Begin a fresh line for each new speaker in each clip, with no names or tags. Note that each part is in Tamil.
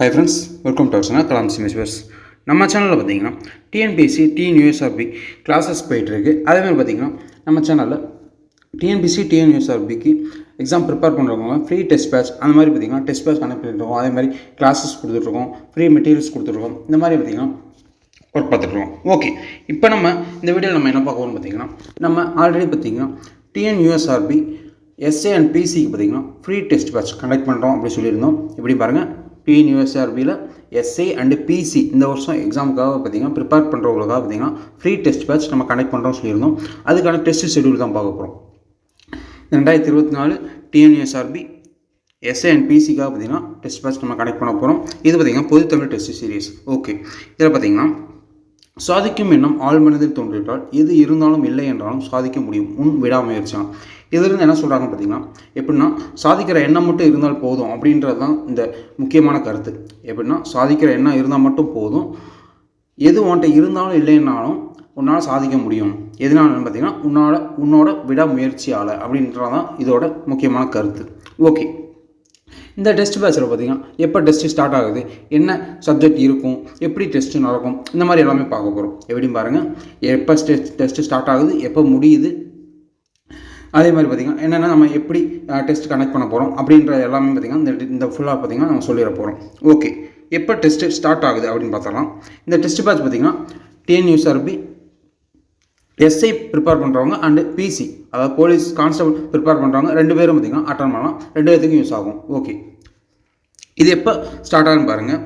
Hi friends welcome to our Kalam சிமிஸ்வர்ஸ் நம்ம சேனலில் பார்த்தீங்கன்னா டிஎன்பிஎஸ்சி டிஎன்யூஎஸ்ஆர்பி கிளாஸஸ் போயிட்டுருக்கு. அதேமாதிரி பார்த்தீங்கன்னா நம்ம சேனலில் டிஎன்பிசி டிஎன் யூஎஸ்ஆர்பிக்கு எக்ஸாம் ப்ரிப்பேர் பண்ணுறவங்க ஃப்ரீ டெஸ்ட் பேட்ச் அந்த மாதிரி பார்த்தீங்கன்னா டெஸ்ட் பேட்ச் கனெக்ட் பண்ணிட்டுருக்கோம் அதே மாதிரி கிளாஸஸ் கொடுத்துட்ருக்கோம் ஃப்ரீ மெட்டீரியல்ஸ் கொடுத்துட்ருக்கோம் இந்த மாதிரி பார்த்தீங்கன்னா ஒர்க் பார்த்துட்ருக்கோம் ஓகே இப்போ நம்ம இந்த வீடியோவில் நம்ம என்ன பார்க்க பார்த்திங்கன்னா பார்த்தீங்கன்னா நம்ம ஆல்ரெடி பார்த்தீங்கன்னா டிஎன்யூஎஸ்ஆர்பி எஸ்ஏ அண்ட் பிசிக்கு பார்த்தீங்கன்னா ஃப்ரீ டெஸ்ட் பேட்ச் கண்டக்ட் பண்ணுறோம் அப்படி சொல்லியிருந்தோம். எப்படி பாருங்கள் டிஎன்யூஎஸ்ஆர்பியில் எஸ்ஏ அண்டு பிசி இந்த வருஷம் எக்ஸாமுக்காக பார்த்தீங்கன்னா ப்ரிப்பேர் பண்ணுறவங்களுக்காக பார்த்தீங்கன்னா ஃப்ரீ டெஸ்ட் பேட்ச் நம்ம கனெக்ட் பண்ணுறோம்னு சொல்லியிருந்தோம். அதுக்கான டெஸ்ட் ஷெடியூல் தான் பார்க்க போகிறோம் ரெண்டாயிரத்தி இருபத்தி நாலு டிஎன்யூஎஸ்ஆர்பி எஸ்ஏ அண்ட் பிசிக்காக பார்த்தீங்கன்னா டெஸ்ட் பேட்ச் நம்ம கனெக்ட் பண்ண போகிறோம் இது பார்த்தீங்கன்னா பொது தமிழ் டெஸ்ட் சீரிஸ் ஓகே இதில் பார்த்தீங்கன்னா சாதிக்கும் எண்ணம் ஆள் மனதில் தோன்றிவிட்டால் எது இருந்தாலும் இல்லை என்றாலும் சாதிக்க முடியும். உன் விடாமுயற்சியான் இதிலிருந்து என்ன சொல்கிறாங்க பார்த்தீங்கன்னா எப்படின்னா சாதிக்கிற எண்ணம் மட்டும் இருந்தால் போதும் அப்படின்றது தான் இந்த முக்கியமான கருத்து. எப்படின்னா சாதிக்கிற எண்ணம் இருந்தால் மட்டும் போதும். எது உன்ட்ட இருந்தாலும் இல்லைன்னாலும் உன்னால் சாதிக்க முடியும். எதனாலன்னு பார்த்தீங்கன்னா உன்னோட உன்னோட விடாமுயற்சியால் அப்படின்றது தான் இதோட முக்கியமான கருத்து. ஓகே. இந்த டெஸ்ட் பேட்சில் பார்த்தீங்கன்னா எப்போ டெஸ்ட்டு ஸ்டார்ட் ஆகுது என்ன சப்ஜெக்ட் இருக்கும் எப்படி டெஸ்ட்டு நடக்கும் இந்த மாதிரி எல்லாமே பார்க்க போகிறோம் எப்படின்னு பாருங்கள் எப்போ டெஸ்ட் டெஸ்ட்டு ஸ்டார்ட் ஆகுது எப்போ முடியுது. அதே மாதிரி பார்த்திங்கன்னா என்னென்னா நம்ம எப்படி டெஸ்ட் கனெக்ட் பண்ண போகிறோம் அப்படின்ற எல்லாமே பார்த்திங்கன்னா இந்த இந்த ஃபுல்லாக பார்த்திங்கன்னா நம்ம சொல்லிட போகிறோம் ஓகே எப்போ டெஸ்ட்டு ஸ்டார்ட் ஆகுது அப்படின்னு பார்த்தலாம் இந்த டெஸ்ட் பேட்ச் பார்த்திங்கன்னா டிஎன்யூஎஸ்ஆர்பி எஸ்ஐ ப்ரிப்பேர் பண்ணுறவங்க அண்டு பிசி அதாவது போலீஸ் கான்ஸ்டபிள் ப்ரிப்பேர் பண்ணுறவங்க ரெண்டு பேரும் பார்த்திங்கன்னா அட்டன் பண்ணலாம். ரெண்டு பேர்த்துக்கும் யூஸ் ஆகும். ஓகே இது எப்போ ஸ்டார்ட் ஆகும் பாருங்கள்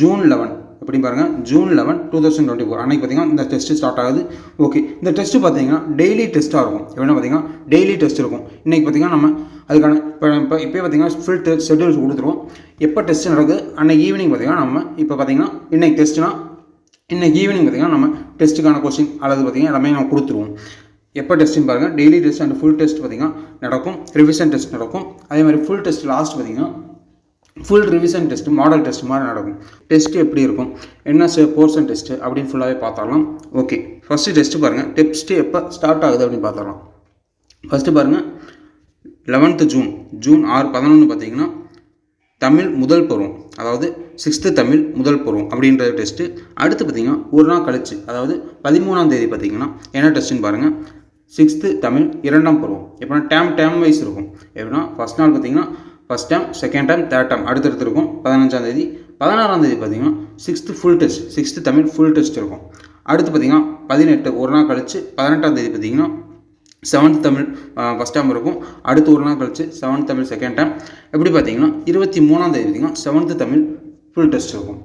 ஜூன் லெவன் எப்படி பாருங்கள் June eleven two thousand twenty four அன்றைக்கி பார்த்தீங்கன்னா இந்த டெஸ்ட்டு ஸ்டார்ட் ஆகுது. ஓகே இந்த டெஸ்ட்டு பார்த்தீங்கன்னா டெய்லி டெஸ்ட்டாக இருக்கும். எப்படின்னா பார்த்தீங்கன்னா டெய்லி டெஸ்ட் இருக்கும். இன்றைக்கி பார்த்தீங்கன்னா நம்ம அதுக்கான இப்போ இப்போ இப்போ பார்த்தீங்கன்னா ஃபுல் டெஸ்ட் ஷெட்யூல்ஸ் கொடுத்துருவோம். எப்போ டெஸ்ட் நடக்குது? அன்றைக்கி ஈவினிங் பார்த்தீங்கன்னா நம்ம இப்போ பார்த்தீங்கன்னா இன்றைக்கி டெஸ்ட்னா இன்றைக்கி ஈவினிங் பார்த்தீங்கன்னா நம்ம டெஸ்ட்டுக்கான கொஸ்டின் அல்லது பார்த்திங்கன்னா எல்லாமே நம்ம கொடுத்துருவோம். எப்போ டெஸ்ட்னு பாருங்கள் daily test and full test பார்த்திங்கன்னா நடக்கும். ரிவிஷன் டெஸ்ட் நடக்கும். அதே மாதிரி ஃபுல் டெஸ்ட் லாஸ்ட் பார்த்தீங்கன்னா full revision test model test மாதிரி நடக்கும். டெஸ்ட் எப்படி இருக்கும்? என்ன போர்ஷன் டெஸ்ட்டு அப்படின்னு ஃபுல்லாகவே பார்த்தாலும் ஓகே ஃபஸ்ட்டு டெஸ்ட்டு பாருங்கள் டெஸ்ட்டு எப்போ ஸ்டார்ட் ஆகுது அப்படின்னு பார்த்தாலாம் ஃபஸ்ட்டு பாருங்கள் லெவன்த்து ஜூன் ஜூன் ஆறு பதினொன்று பார்த்தீங்கன்னா தமிழ் முதல் பருவம். அதாவது சிக்ஸ்த்து தமிழ் முதல் பருவம் அப்படின்ற டெஸ்ட்டு அடுத்து பார்த்திங்கன்னா ஒரு நாள் கழிச்சு அதாவது பதிமூணாம் தேதி பார்த்திங்கன்னா என்ன டெஸ்ட்டுன்னு பாருங்கள் சிக்ஸ்த்து தமிழ் இரண்டாம் பருவம். எப்படின்னா டேம் டேம் வைஸ் இருக்கும். எப்படின்னா ஃபஸ்ட் நாள் பார்த்திங்கன்னா first time second time third time அடுத்தடுத்து இருக்கும். பதினஞ்சாம் தேதி. பதினாறாம் தேதி பார்த்திங்கன்னா sixth full test sixth Tamil full test இருக்கும். அடுத்து பார்த்திங்கன்னா பதினெட்டு ஒரு நாள் கழிச்சு பதினெட்டாம் தேதி பார்த்திங்கன்னா செவன்த் தமிழ் ஃபஸ்ட் டைம் இருக்கும். அடுத்து ஒரு நாள் கழிச்சு செவன்த் தமிழ் செகண்ட் டைம் எப்படி பார்த்தீங்கன்னா இருபத்தி மூணாம் தேதி பார்த்தீங்கன்னா செவன்த்து தமிழ் ஃபுல் டெஸ்ட் இருக்கும்.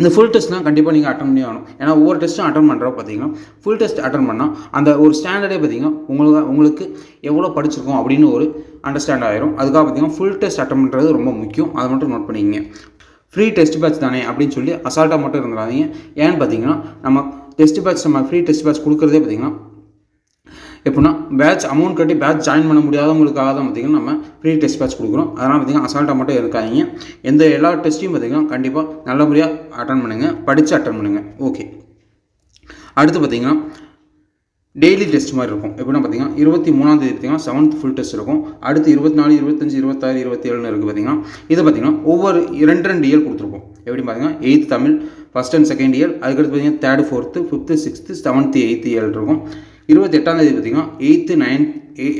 இந்த ஃபுல் டெஸ்ட்லாம் கண்டிப்பாக நீங்கள் அட்டன் பண்ணி ஆகணும். ஏன்னா ஒவ்வொரு டெஸ்ட்டும் அட்டன் பண்ணுறப்ப பார்த்தீங்கன்னா ஃபுல் டெஸ்ட் அட்டன் பண்ணால் அந்த ஒரு ஸ்டாண்டர்டே பார்த்தீங்கன்னா உங்களுக்கு உங்களுக்கு எவ்வளோ படிச்சிருக்கோம் அப்படின்னு ஒரு அண்டர்ஸ்டாண்ட் ஆயிரும். அதுக்காக பார்த்தீங்கன்னா ஃபுல் டெஸ்ட் அட்டன் பண்ணுறது ரொம்ப முக்கியம். அதை மட்டும் நோட் பண்ணிக்கிங்க. ஃப்ரீ டெஸ்ட் பேட்ச் தானே அப்படின்னு சொல்லி அசால்ட்டாக மட்டும் இருந்துடாதீங்க. ஏன்னு பார்த்தீங்கன்னா நம்ம டெஸ்ட் பேட்ச் நம்ம ஃப்ரீ டெஸ்ட் பேட்ச் கொடுக்குறதே பார்த்தீங்கன்னா எப்படின்னா பேட்ச் அமௌண்ட் கட்டி பேட்ச் ஜாயின் பண்ண முடியாதவங்களுக்காக தான் பார்த்திங்கன்னா நம்ம ஃப்ரீ டெஸ்ட் பேட்ச் கொடுக்குறோம். அதனால் பார்த்திங்கன்னா அசால்ட்டாக மட்டும் இருக்காதீங்க. எந்த எல்லா டெஸ்ட்டையும் பார்த்திங்கன்னா கண்டிப்பாக நல்லபடியாக அட்டன் பண்ணுங்கள் படித்து அட்டன் பண்ணுங்கள் ஓகே அடுத்து பார்த்திங்கன்னா டெய்லி டெஸ்ட் மாதிரி இருக்கும். எப்படின்னா பார்த்தீங்கன்னா இருபத்தி மூணாம் தேதி பார்த்தீங்கன்னா செவன்த் ஃபுல் டெஸ்ட் இருக்கும். அடுத்து இருபத்தி நாலு இருபத்தஞ்சு இருபத்தாறு இருபத்தி ஏழுன்னு இருக்குது பார்த்தீங்கன்னா இது பார்த்தீங்கன்னா ஒவ்வொரு இரண்டு ரெண்டு இயல் கொடுத்துருப்போம். எப்படி பார்த்தீங்கன்னா eighth Tamil first and second year அதுக்கடுத்து பார்த்தீங்கன்னா third fourth fifth sixth seventh eighth இயல் இருக்கும். இருபத்தி எட்டாம் தேதி பார்த்தீங்கன்னா எயித்து நைன்த்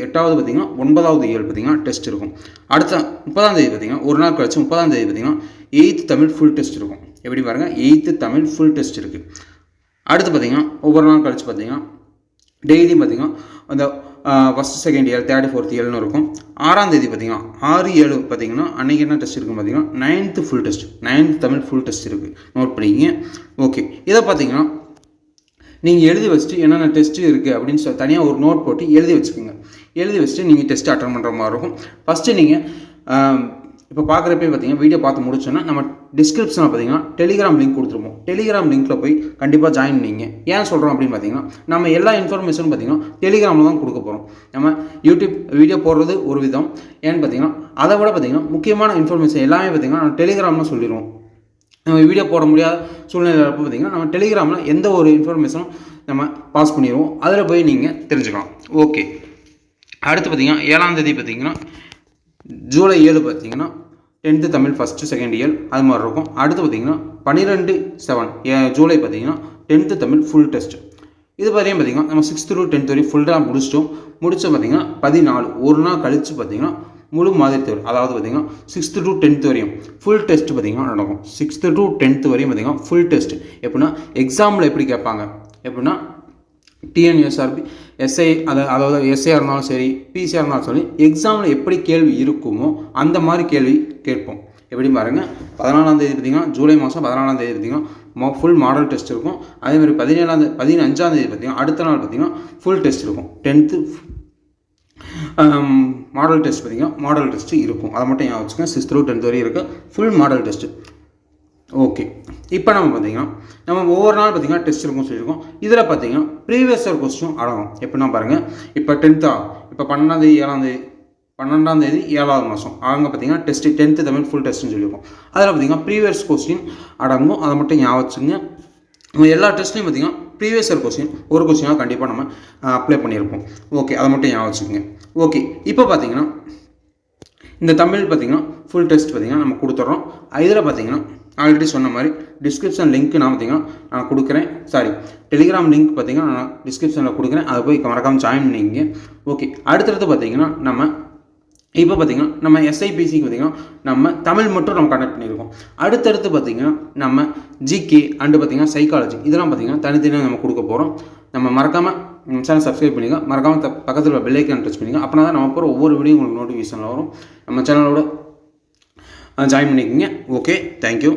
எட்டாவது பார்த்தீங்கன்னா ஒன்பதாவது இயல் பார்த்தீங்கன்னா டெஸ்ட் இருக்கும். அடுத்த முப்பதாம் தேதி பார்த்தீங்கன்னா ஒரு நாள் கழிச்சு முப்பதாம் தேதி பார்த்தீங்கன்னா எயித்து தமிழ் ஃபுல் டெஸ்ட் இருக்கும். எப்படி பாருங்கள் எயித்து தமிழ் ஃபுல் டெஸ்ட் இருக்குது அடுத்து பார்த்தீங்கன்னா ஒவ்வொரு நாள் கழிச்சு பார்த்தீங்கன்னா டெய்லியும் பார்த்தீங்கன்னா அந்த first second year third fourth இயர்னு இருக்கும். ஆறாம் தேதி பார்த்தீங்கன்னா ஆறு ஏழு பார்த்தீங்கன்னா அன்றைக்கி என்ன டெஸ்ட் இருக்கும் பார்த்தீங்கன்னா ninth full test ninth Tamil full test இருக்குது நோட் பண்ணிக்கிங்க. ஓகே இதை பார்த்தீங்கன்னா நீங்கள் எழுதி வச்சுட்டு என்னென்ன டெஸ்ட்டு இருக்குது அப்படின்னு சொல்லி தனியாக ஒரு நோட் போட்டு எழுதி வச்சுக்கோங்க. எழுதி வச்சுட்டு நீங்கள் டெஸ்ட்டு அட்டன் பண்ணுற மாதிரி இருக்கும். ஃபஸ்ட்டு நீங்கள் இப்போ பார்க்குறப்பே பார்த்தீங்கன்னா வீடியோ பார்த்து முடிச்சோன்னா நம்ம டிஸ்கிரிப்ஷனில் பார்த்தீங்கன்னா டெலிகிராம் லிங்க் கொடுத்துருப்போம் டெலிகிராம் லிங்க்கில் போய் கண்டிப்பாக ஜாயின் பண்ணிங்க. ஏன் சொல்கிறோம் அப்படின்னு பார்த்தீங்கன்னா நம்ம எல்லா இன்ஃபர்மேஷனும் பார்த்தீங்கன்னா டெலிகிராமில் தான் கொடுக்க போகிறோம் நம்ம யூடியூப் வீடியோ போடுறது ஒரு விதம். ஏன்னு பார்த்தீங்கன்னா அதை விட பார்த்தீங்கன்னா முக்கியமான இன்ஃபர்மேஷன் எல்லாமே பார்த்தீங்கன்னா நம்ம டெலிகிராம்னு சொல்லிடுவோம் நம்ம வீடியோ போட முடியாத சூழ்நிலை அப்போ பார்த்திங்கன்னா நம்ம டெலிகிராமில் எந்த ஒரு இன்ஃபர்மேஷனும் நம்ம பாஸ் பண்ணிடுவோம். அதில் போய் நீங்கள் தெரிஞ்சுக்கலாம். ஓகே அடுத்து பார்த்திங்கன்னா ஏழாம் தேதி பார்த்திங்கன்னா ஜூலை ஏழு பார்த்தீங்கன்னா tenth Tamil first second year அது மாதிரி இருக்கும். அடுத்து பார்த்தீங்கன்னா பன்னிரெண்டு செவன் ஜூலை பார்த்தீங்கன்னா டென்த்து தமிழ் ஃபுல் டெஸ்ட் இது வரையும் பார்த்தீங்கன்னா நம்ம சிக்ஸ்த்து டு டென்த் வரையும் ஃபுல்லாக முடிச்சிட்டோம். முடிச்சு பார்த்தீங்கன்னா பதினாலு. ஒரு நாள் கழித்து பார்த்தீங்கன்னா முழு மாதிரி தேர்வு. அதாவது பார்த்தீங்கன்னா சிக்ஸ்த்து டு டென்த் வரையும் ஃபுல் டெஸ்ட் பார்த்திங்கன்னா நடக்கும். சிக்ஸ்த்து டு டென்த் வரையும் பார்த்திங்கன்னா ஃபுல் டெஸ்ட் எப்படின்னா எக்ஸாமில் எப்படி கேட்பாங்க? எப்படின்னா டிஎன்எஸ்ஆர்பி எஸ்ஐ அதை அதாவது எஸ்ஐயாக இருந்தாலும் சரி பிசிஆர் இருந்தாலும் சரி எக்ஸாமில் எப்படி கேள்வி இருக்குமோ அந்த மாதிரி கேள்வி கேட்போம். எப்படி பாருங்கள் பதினாலாம் தேதி பார்த்தீங்கன்னா ஜூலை மாதம் பதினாலாம் தேதி பார்த்தீங்கன்னா ஃபுல் மாடல் டெஸ்ட் இருக்கும். அதேமாதிரி பதினேழாம் தேதி பதினஞ்சாம் தேதி பார்த்தீங்கன்னா அடுத்த நாள் பார்த்தீங்கன்னா ஃபுல் டெஸ்ட் இருக்கும். டென்த்து மாடல் டெஸ்ட் பார்த்தீங்கன்னா மாடல் டெஸ்ட்டு இருக்கும். அதை மட்டும் ஏன் வச்சுக்கோங்க. சிக்ஸ் த்ரூ டென்த் வரையும் இருக்குது ஃபுல் மாடல் டெஸ்ட்டு ஓகே இப்போ நம்ம பார்த்தீங்கன்னா நம்ம ஒவ்வொரு நாள் பார்த்திங்கன்னா டெஸ்ட் இருக்கும் சொல்லியிருக்கோம். இதில் பார்த்தீங்கன்னா ப்ரீவியஸ் இயர் கொஸ்டின் அடங்கும். எப்படின்னா பாருங்கள் இப்போ டென்த்தா இப்போ பன்னெண்டாம் தேதி ஏழாம் தேதி பன்னெண்டாம் தேதி ஏழாவது மாதம் அவங்க பார்த்தீங்கன்னா டெஸ்ட்டு டென்த்து தமிழ் ஃபுல் டெஸ்ட்னு சொல்லியிருக்கோம். அதில் பார்த்தீங்கன்னா ப்ரீவியஸ் கொஸ்டின் அடங்கும். அதை மட்டும் ஞாபகம் வச்சுங்க எல்லா டெஸ்ட்லையும் பார்த்தீங்கன்னா ப்ரீவியஸ் இயர் கொஸ்டின் ஒரு கொஸ்டினாக கண்டிப்பாக நம்ம அப்ளை பண்ணியிருப்போம். ஓகே அதை மட்டும் ஞாபகம் வச்சுக்கோங்க. ஓகே இப்போ பார்த்தீங்கன்னா இந்த தமிழ் பார்த்தீங்கன்னா ஃபுல் டெஸ்ட் பார்த்தீங்கன்னா நம்ம கொடுத்துட்றோம். இதில் பார்த்தீங்கன்னா ஆல்ரெடி சொன்ன மாதிரி டிஸ்கிரிப்ஷன் லிங்க் நான் பார்த்தீங்கன்னா நான் கொடுக்குறேன். சாரி டெலிகிராம் லிங்க் பார்த்தீங்கன்னா நான் டிஸ்கிரிப்ஷனில் கொடுக்குறேன். அதை போய் மறக்காமல் ஜாயின் பண்ணிக்கிங்க. ஓகே அடுத்தடுத்து பார்த்தீங்கன்னா நம்ம இப்போ பார்த்தீங்கன்னா நம்ம எஸ்ஐபிசிக்கு பார்த்தீங்கன்னா நம்ம தமிழ் மட்டும் நம்ம கனெக்ட் பண்ணியிருக்கோம். அடுத்தடுத்து பார்த்தீங்கன்னா நம்ம ஜிகே அண்டு பார்த்தீங்கன்னா சைக்காலஜி இதெல்லாம் பார்த்தீங்கன்னா தனித்தனியாக நம்ம கொடுக்க போகிறோம் நம்ம மறக்காமல் சேனல் சப்ஸ்கிரைப் பண்ணிங்க மறக்காமல் த பக்கத்தில் பெல்லைக்கான் டச் பண்ணிங்க அப்படின்னா தான் நம்ம போகிற ஒவ்வொரு வீடியோ உங்களுக்கு நோட்டிஃபிகேஷனில் வரும். நம்ம சேனலோட ஜாயின் பண்ணிக்கோங்க. Okay thank you